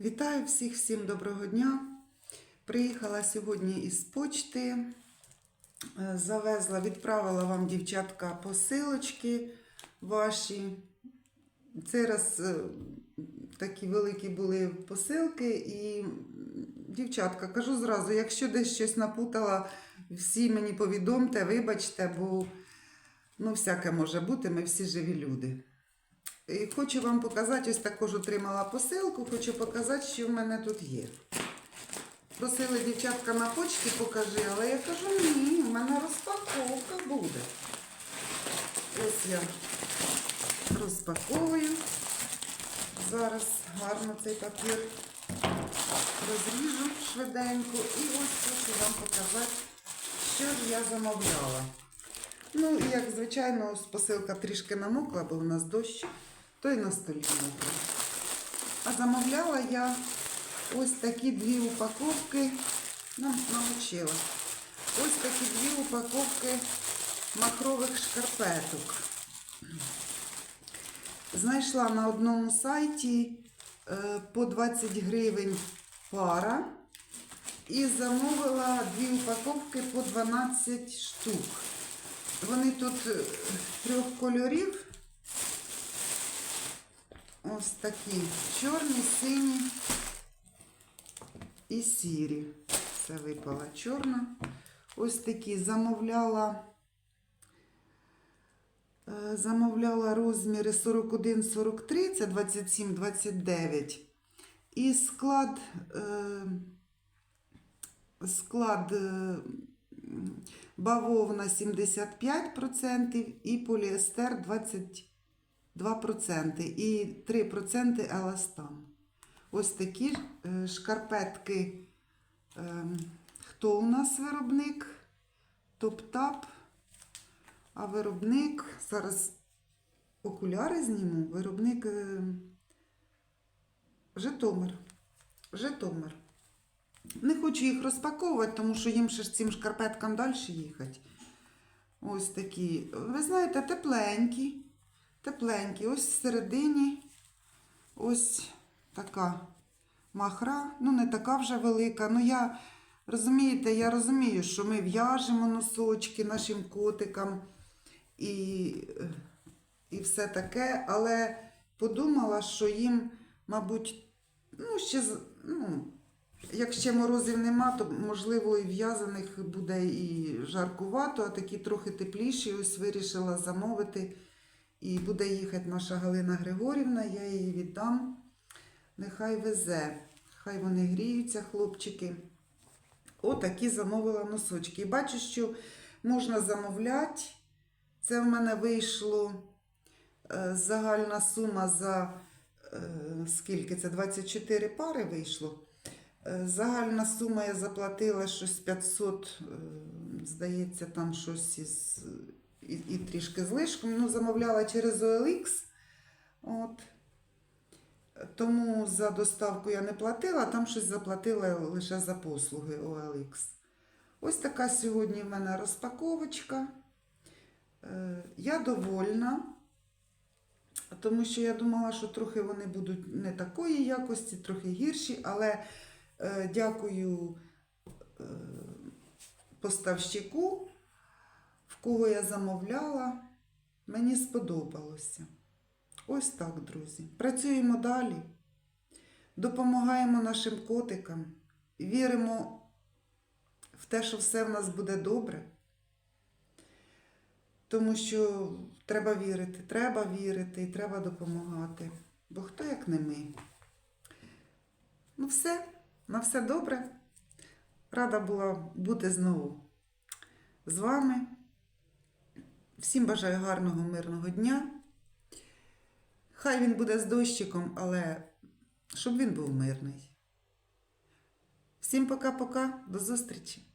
Вітаю всіх, всім доброго дня. Приїхала сьогодні із почти. Е, Завезла, відправила вам, дівчатка, посилочки ваші. Цей раз е, такі великі були посилки. І, дівчатка, кажу зразу, якщо десь щось напутала, всі мені повідомте, вибачте, бо ну, всяке може бути, ми всі живі люди. І хочу вам показати, ось також отримала посилку, хочу показати, що в мене тут є. Просили дівчатка на почті покажи, але я кажу, ні, в мене розпаковка буде. Ось я розпаковую. Зараз гарно цей папір розріжу швиденько. І ось хочу вам показати, що ж я замовляла. Ну, і як звичайно, посилка трішки намокла, бо у нас дощ, то й на столі. А замовляла я ось такі дві упаковки, ну, намочила. Ось такі дві упаковки махрових шкарпеток. Знайшла на одному сайті е, по 20 гривень пара і замовила дві упаковки по 12 штук. Вони тут е, трьох кольорів. Ось такі чорні, сині і сірі. Це випала чорна. Ось такі замовляла. е, Замовляла розміри 41-43, це 27-29. І склад, е, склад е, бавовна 75% і поліестер 22% і 3% еластан. Ось такі е, шкарпетки. Е, Хто у нас виробник? Топ-тап. А виробник, зараз окуляри зніму, виробник е, Житомир. Житомир. Не хочу їх розпаковувати, тому що їм ще ж цим шкарпеткам далі їхати. Ось такі. Ви знаєте, тепленькі. Тепленькі. Ось всередині ось така махра. Ну, не така вже велика. Ну, я, розумієте, я розумію, що ми в'яжемо носочки нашим котикам і, і все таке, але подумала, що їм, мабуть, ну, ще, ну, як ще морозів нема, то можливо і в'язаних буде і жаркувато, а такі трохи тепліші. Ось вирішила замовити. І буде їхати наша Галина Григорівна, я її віддам. Нехай везе. Хай вони гріються, хлопчики. Отакі замовила носочки. І бачу, що можна замовляти. Це в мене вийшло е, загальна сума за е, скільки? Це 24 пари вийшло. Е, Загальна сума я заплатила щось 500, е, здається, там щось із, і, і трішки з лишком. Ну, замовляла через OLX. От. Тому за доставку я не платила, там щось заплатила лише за послуги OLX. Ось така сьогодні в мене розпаковочка. Е, Я довольна, тому що я думала, що трохи вони будуть не такої якості, трохи гірші, але е, дякую е, поставщику, кого я замовляла, мені сподобалося. Ось так, друзі. Працюємо далі, допомагаємо нашим котикам, віримо в те, що все в нас буде добре. Тому що треба вірити, треба вірити і треба допомагати. Бо хто як не ми? Ну, все, на все добре. Рада була бути знову з вами. Всім бажаю гарного, мирного дня. Хай він буде з дощиком, але щоб він був мирний. Всім пока-пока, до зустрічі!